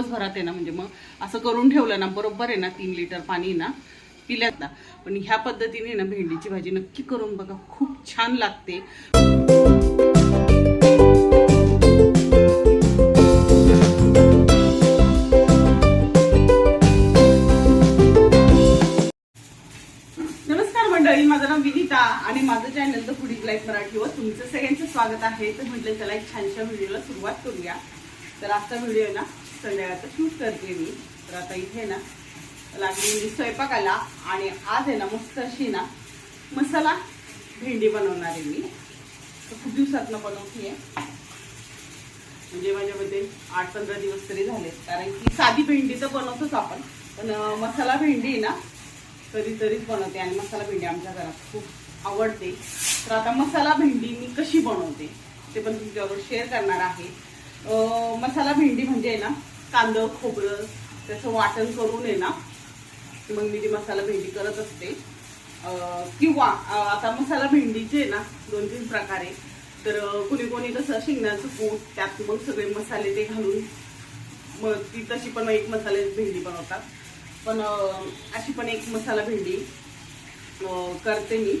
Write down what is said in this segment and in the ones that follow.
दिवसभरात आहे ना म्हणजे मग असं करून ठेवलं ना बरोबर आहे ना तीन लिटर पाणी ना पिल्यात ना पण ह्या पद्धतीने ना भेंडीची भाजी नक्की करून बघा खूप छान लागते. नमस्कार मंडळी माझं नाव विनिता आणि माझं चॅनल द फुडी लाईफ मराठीवर तुमचं सगळ्यांचं स्वागत आहे. तर म्हटलं चला एक छानशा व्हिडिओला सुरुवात करूया. तर आजचा व्हिडिओ ना संध्याकाळचा शूट करते मी. तर आता इथे ना लागली म्हणजे स्वयंपाकाला आणि आज आहे ना मस्त अशी ना मसाला भेंडी बनवणार आहे मी. तर खूप दिवसातनं बनवते. म्हणजे माझ्यामध्ये आठ पंधरा दिवस तरी झाले कारण की साधी भेंडी तर बनवतोच आपण. पण मसाला भेंडी आहे ना कधीतरीच बनवते. आणि मसाला भेंडी आमच्या घरात खूप आवडते. तर आता मसाला भेंडी मी कशी बनवते ते पण तुमच्याबरोबर शेअर करणार आहे. मसाला भेंडी म्हणजे आहे ना कांदं खोबरं त्याचं वाटण करून आहे ना मग मी ती मसाला भेंडी करत असते. किंवा आता मसाला भेंडीचे ना दोन तीन प्रकारे तर कोणी कोणी कसं शेंगण्याचं पूट त्यात मग सगळे मसाले ते घालून मग ती तशी पण एक मसाले भेंडी बनवतात. पण अशी पण एक मसाला भेंडी करते मी.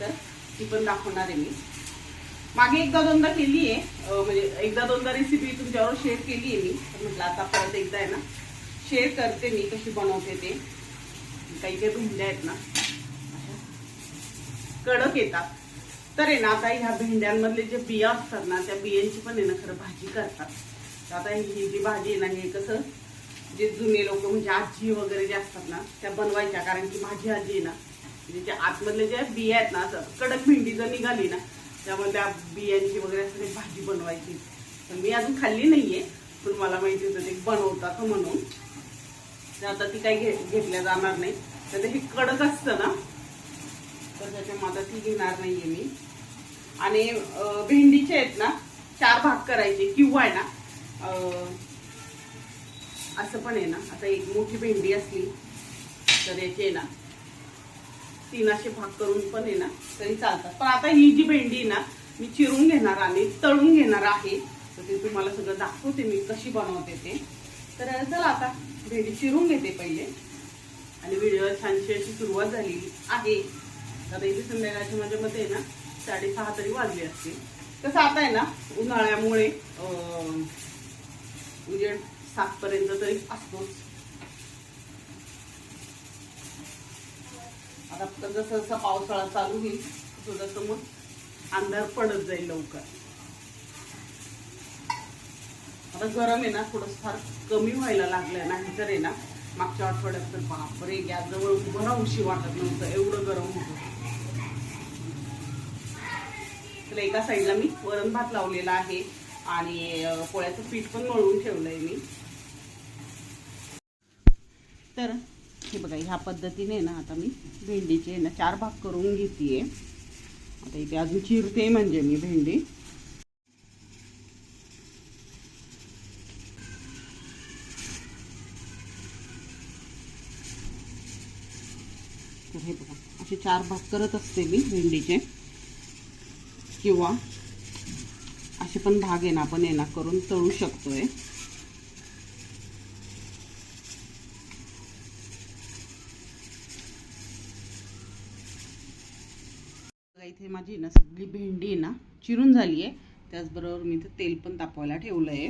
तर ती पण दाखवणार आहे मी. मागे एकदा दोनदा केली आहे म्हणजे एकदा दोनदा रेसिपी तुमच्यावर शेअर केली आहे मी. तर म्हटलं आता परत एकदा आहे ना शेअर करते मी कशी बनवते ते. काही काही भेंड्या आहेत ना. कडक येतात. तर आहे ना आता ह्या भेंड्यांमधले जे बिया असतात ना त्या बियांची पण आहे ना खरं भाजी करतात. तर आता ही जी भाजी आहे ना हे कसं जे जुने लोक म्हणजे आजी वगैरे जे असतात ना त्या बनवायच्या. कारण की माझी आजी आहे ना म्हणजे त्या आतमधले ज्या बिया आहेत ना असं कडक भेंडी जर निघाली ना त्यामुळे त्या बियांची वगैरे असं भाजी बनवायची. पण मी अजून खाल्ली नाहीये पण मला माहिती होतं ते बनवतात म्हणून. तर आता ती काही घे घेतल्या जाणार नाही. तर ते हे कडक असतं ना. तर त्याच्यामुळे आता ती घेणार नाहीये मी. आणि भेंडीचे आहेत ना चार भाग करायचे किंवा आहे ना असं पण आहे ना. आता एक मोठी भेंडी असली तर याची आहे ना तीन असे भाग करून पण आहे ना तरी चालतात. पण आता ही जी भेंडी आहे ना मी चिरून घेणार आणि तळून घेणार आहे. तर ते तुम्हाला सगळं दाखवते मी कशी बनवते ते. तर चला आता भेंडी चिरून घेते पहिले. आणि व्हिडिओ छानशी अशी सुरुवात झालेली आहे. आता इथे संध्याकाळच्या माझ्या मते आहे ना साडेसहा तरी वाजले असतील. कसं आता आहे ना उन्हाळ्यामुळे म्हणजे सातपर्यंत तरी असतोच. आता जसं जसं पावसाळा चालू होईल तसं तसं मग अंधार पडत जाईल लवकर. आता गरम आहे ना थोडस फार कमी व्हायला लागलंय नाही तर आहे ना. मागच्या आठवड्यात तर बापरे गॅस जवळ उभं राहूशी वाटत नव्हतं एवढं गरम होतं. तर एका साईडला मी वरण भात लावलेला आहे आणि पोळ्याचं पीठ पण मळून ठेवलंय मी. तर हे बघा ह्या पद्धतीने ना आता मी भेंडीचे ना चार भाग करून घेते आता इथे अजून चिरते म्हणजे मी भेंडी. तर हे बघा असे चार भाग करत असते मी भेंडीचे. किंवा असे पण भाग आहे ना आपण येणार ना करून तळू शकतोय बघा इथे माझी ना सगळी भेंडी आहे ना चिरून झाली आहे. त्याचबरोबर मी इथे तेल पण तापवायला ठेवलं आहे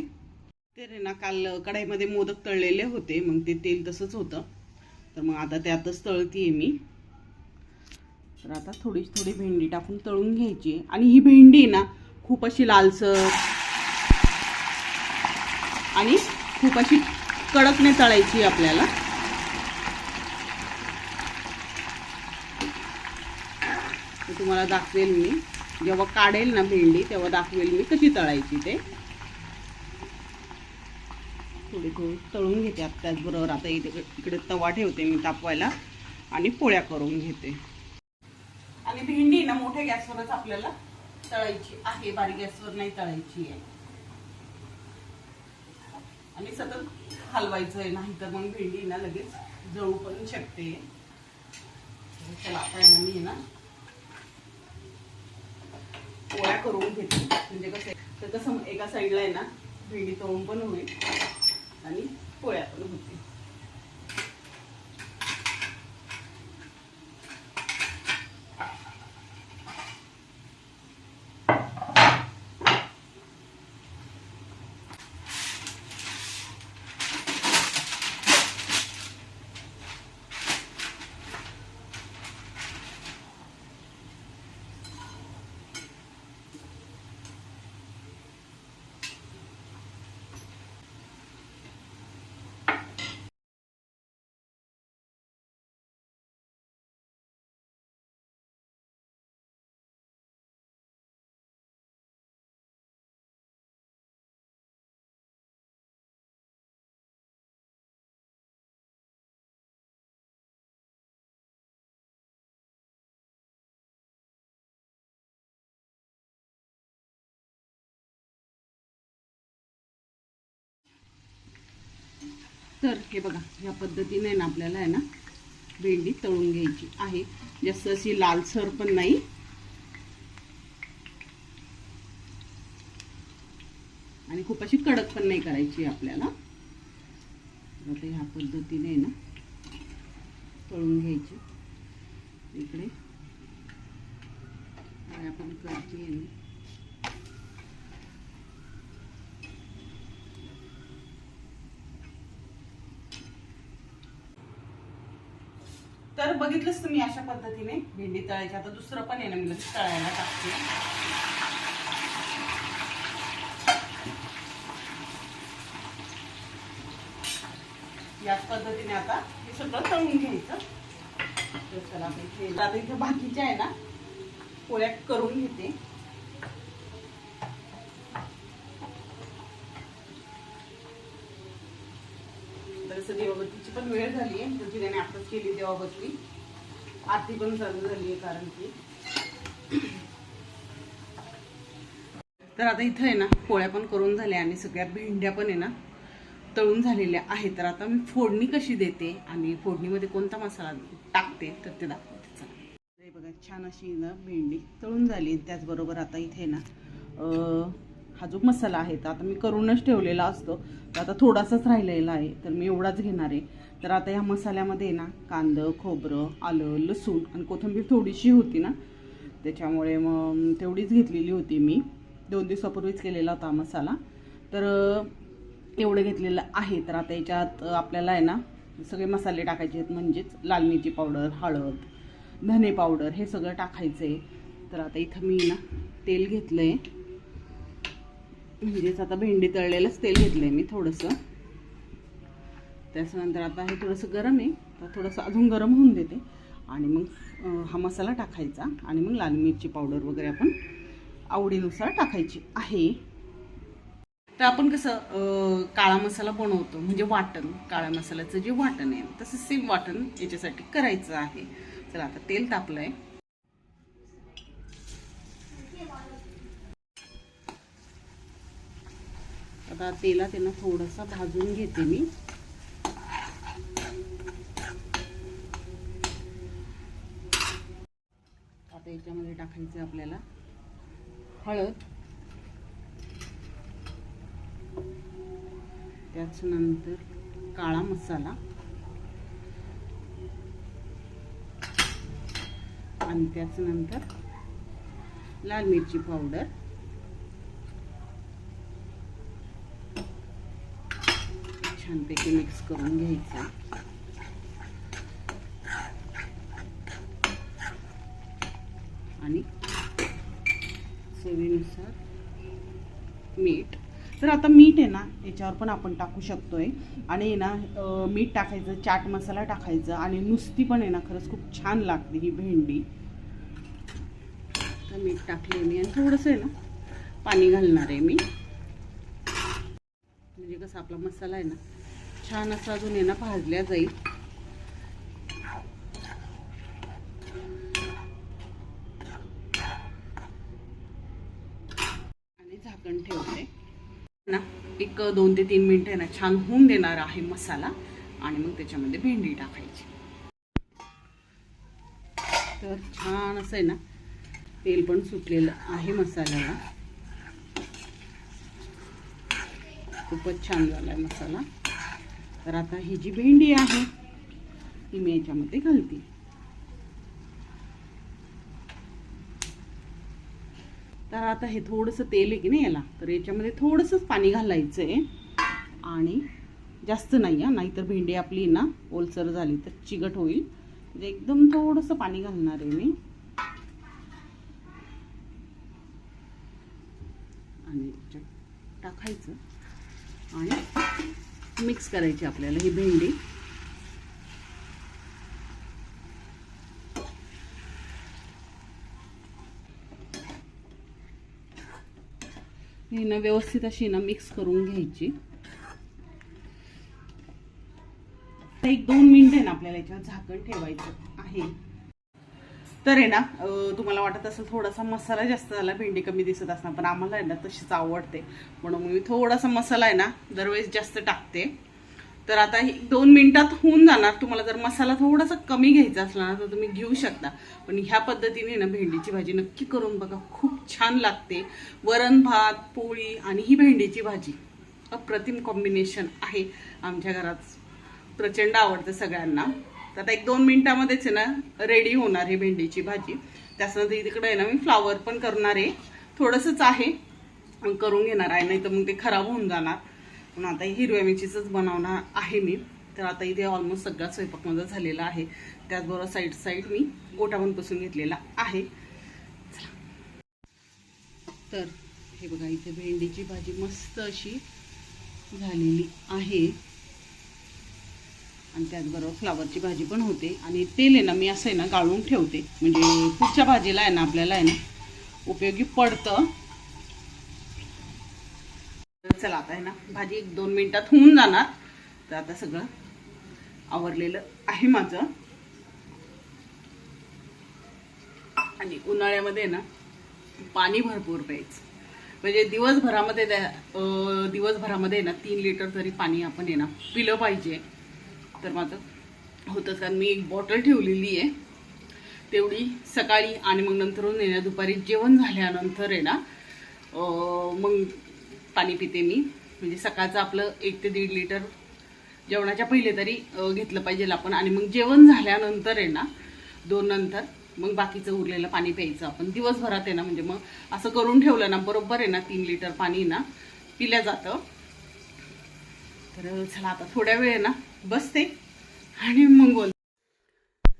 ते ना काल कढाईमध्ये मोदक तळलेले होते मग ते तेल तसंच होतं. तर मग आता त्यातच तळतीये मी. तर आता थोडी थोडी भेंडी टाकून तळून घ्यायची आणि ही भेंडी आहे ना खूप अशी लालसर आणि खूप अशी कडकने तळायची आपल्याला. तुम्हाला दाखवेल मी. जेव्हा काढेल ना भेंडी तेव्हा दाखवेल मी कशी तळायची ते. थोडी थोडी तळून घेते आता त्याचबरोबर आता इथे इकडे तवा ठेवते मी तापवायला आणि पोळ्या करून घेते. आणि भेंडी ना मोठ्या गॅसवरच आपल्याला तळायची आहे बारीक गॅसवर नाही तळायची आहे. आणि सतत हलवायचं आहे नाही तर मग भेंडी ना लगेच जळू पण शकते. चला आपण मी ना पोळ्या करून घेते. म्हणजे कसं आहे तर कसं एका साईडला आहे ना भेंडी तळून पण होईल आणि पोळ्या पण होते तर हे बघा ह्या पद्धतीने ना आपल्याला आहे ना भेंडी तळून घ्यायची आहे. जास्त अशी लालसर पण नाही. आणि खूप अशी कडक पण नाही करायची आपल्याला. आता ह्या पद्धतीने आहे ना तळून घ्यायची. इकडे. आपण करते तर बघितलंच तुम्ही अशा पद्धतीने भेंडी तळायची. आता दुसरं पण आहे ना मी तळायला टाकते. याच पद्धतीने आता हे सगळं तळून घ्यायचं. तर चला इथे आता इथे बाकीच्या आहे ना पोळ्या करून घेते. तर असं देवाबत्तीची पण वेळ झाली आहे. तुझी त्याने आताच केली देवाबत्ती. आरती पण चालू झाली आहे कारण की. तर आता इथं आहे ना पोळ्या पण करून झाल्या आणि सगळ्या भेंड्या पण आहे ना तळून झालेल्या आहेत. तर आता मी फोडणी कशी देते आणि फोडणीमध्ये कोणता मसाला टाकते तर ते दाखवते. चला. बघा छान अशी ना भेंडी तळून झाली. त्याचबरोबर आता इथे ना हा जो मसाला आहे तर आता मी करूनच ठेवलेला असतो. तर आता थोडासाच राहिलेला आहे तर मी एवढाच घेणार आहे. तर आता ह्या मसाल्यामध्ये ना कांदं खोबरं आलं लसूण आणि कोथिंबीर थोडीशी होती ना. त्याच्यामुळे मग तेवढीच घेतलेली होती मी. दोन दिवसापूर्वीच केलेला होता मसाला. तर एवढं घेतलेलं आहे. तर आता याच्यात आपल्याला आहे ना सगळे मसाले टाकायचे आहेत. म्हणजेच लाल मिरची पावडर हळद धने पावडर हे सगळं टाकायचं आहे तर आता इथं मी ना तेल घेतलं आहे म्हणजेच आता भेंडी तळलेलंच तेल घेतलं आहे मी थोडंसं. त्याच्यानंतर आता हे थोडंसं गरम आहे. तर थोडंसं अजून गरम होऊन देते. आणि मग हा मसाला टाकायचा. आणि मग लाल मिरची पावडर वगैरे आपण आवडीनुसार टाकायची आहे. तर आपण कसं काळा मसाला बनवतो. म्हणजे वाटण. काळ्या मसाल्याचं जे वाटण आहे तसं सेम वाटण याच्यासाठी करायचं आहे. चला आता तेल तापलं आहे आता तेला त्यांना थोडंसं भाजून घेते मी. आता याच्यामध्ये टाकायचं आपल्याला हळद. त्याच नंतर काळा मसाला. आणि त्याच नंतर लाल मिरची पावडर. छानपैकी मिक्स करून घ्यायचं. आणि चवीनुसार मीठ. तर आता मीठ आहे ना याच्यावर पण आपण टाकू शकतोय. आणि आहे ना मीठ टाकायचं चाट मसाला टाकायचं आणि नुसती पण आहे ना खरंच खूप छान लागते ही भेंडी. तर मीठ टाकले मी आणि थोडंसं आहे ना पाणी घालणार आहे मी. असा आपला मसाला आहे ना छान असा अजून आहे ना भाजल्या जाईल. आणि झाकण ठेवते. ना एक दोन ते तीन मिनिटं ना छान होऊन देणार आहे मसाला. आणि मग त्याच्यामध्ये भेंडी टाकायची. तर छान असं आहे ना तेल पण सुटलेलं आहे मसाल्याला. खूपच छान झाला आहे मसाला. तर आता ही जी भेंडी आहे ती मी याच्यामध्ये घालते. तर आता हे थोडंसं तेल आहे की नाही याला तर याच्यामध्ये थोडंसंच पाणी घालायचं आहे आणि जास्त नाही हा नाहीतर भेंडी आपली ना ओलसर झाली तर चिकट होईल. म्हणजे एकदम थोडंसं पाणी घालणार आहे मी. आणि टाकायचं. आणि मिक्स करायची आपल्याला ही भेंडी. ही ना व्यवस्थित अशी ना मिक्स करून घ्यायची. एक दोन मिनिटं आहे ना आपल्याला याच्यावर झाकण ठेवायचं आहे. तर आहे ना तुम्हाला वाटत असेल थोडासा मसाला जास्त झाला भेंडी कमी दिसत असणार पण आम्हाला आहे ना तशीच आवडते. म्हणून मी थोडासा मसाला आहे ना दरवेळेस जास्त टाकते. तर आता ही दोन मिनटात होऊन जाणार. तुम्हाला जर मसाला थोडासा कमी घ्यायचा असला ना तर तुम्ही घेऊ शकता. पण ह्या पद्धतीने ना भेंडीची भाजी नक्की करून बघा. खूप छान लागते. वरण भात पोळी आणि ही भेंडीची भाजी. अप्रतिम कॉम्बिनेशन आहे. आमच्या घरात प्रचंड आवडतं सगळ्यांना. तर आता एक दोन मिनिटामध्येच आहे ना रेडी होणार आहे भेंडीची भाजी. त्यासाठी तिकडे आहे ना मी फ्लावर पण करणार आहे. थोडंसंच आहे. करून घेणार आहे नाही तर मग ते खराब होऊन जाणार. पण आता हिरव्या मिरचीचंच बनवणार आहे मी. तर आता इथे ऑलमोस्ट सगळा स्वयंपाक माझा झालेला आहे. त्याचबरोबर साईड साईड मी गोटा पण पुसून घेतलेला आहे. चला. तर हे बघा इथे भेंडीची भाजी मस्त अशी झालेली आहे. आणि त्याचबरोबर फ्लावरची भाजी पण होते. आणि तेल आहे ना मी असं आहे ना गाळून ठेवते. म्हणजे पुढच्या भाजीला आहे ना आपल्याला आहे ना उपयोगी पडतं. चला आता आहे ना भाजी एक दोन मिनटात होऊन जाणार. तर आता सगळं आवरलेलं आहे माझं. आणि उन्हाळ्यामध्ये ना पाणी भरपूर प्यायचं. म्हणजे दिवसभरामध्ये त्या दिवसभरामध्ये ना तीन लिटर तरी पाणी आपण आहे ना पिलं पाहिजे. तर माझं होतं कारण मी एक बॉटल ठेवलेली आहे. तेवढी सकाळी आणि मग नंतरून येण्या दुपारी जेवण झाल्यानंतर आहे ना मग पाणी पिते मी. म्हणजे सकाळचं आपलं एक ते दीड लिटर जेवणाच्या पहिले तरी घेतलं पाहिजे आपण. आणि मग जेवण झाल्यानंतर आहे ना दोन नंतर मग बाकीचं उरलेलं पाणी प्यायचं आपण. दिवसभरात आहे ना म्हणजे मग असं करून ठेवलं ना बरोबर आहे ना तीन लिटर पाणी ना पिल्या जातं. तर चला आता थोड्या वेळ ना बसते. आणि मग बोल.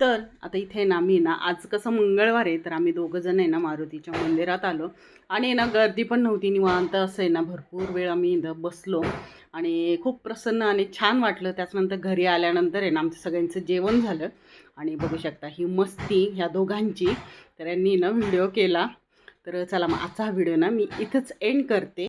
तर आता इथे ना मी ना आज कसं मंगळवार आहे तर आम्ही दोघं जण आहे ना मारुतीच्या मंदिरात आलो. आणि ना गर्दी पण नव्हती निवांत असं आहे ना भरपूर वेळ आम्ही इथं बसलो. आणि खूप प्रसन्न आणि छान वाटलं. त्याच्यानंतर घरी आल्यानंतर आहे ना आमचं सगळ्यांचं जेवण झालं. आणि बघू शकता ही मस्ती ह्या दोघांची. तर यांनी ना व्हिडिओ केला. तर चला मग आजचा हा व्हिडिओ ना मी इथंच एंड करते.